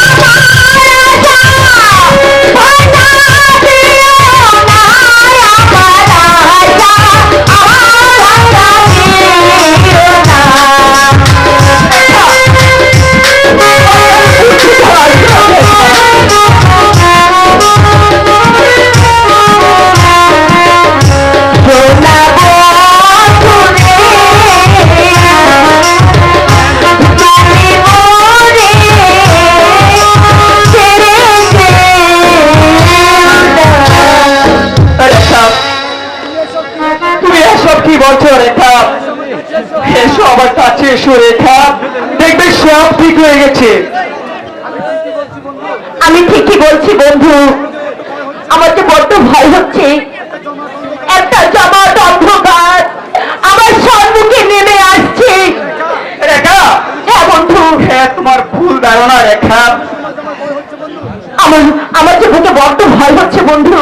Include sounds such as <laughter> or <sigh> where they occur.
fire <laughs> এসো আমার কাছে এসো রেখা। দেখবে সব ঠিক হয়ে গেছে। আমি ঠিকই বলছি বন্ধু। আমার বড্ড ভয় হচ্ছে। একটা জমাট অন্ধকার আমার সম্মুখে নেমে আসছে। রেখা! হ্যাঁ বন্ধু। হ্যাঁ তোমার ভুল ধারণা রেখা। আমার আমার যে বড্ড ভয় হচ্ছে বন্ধু।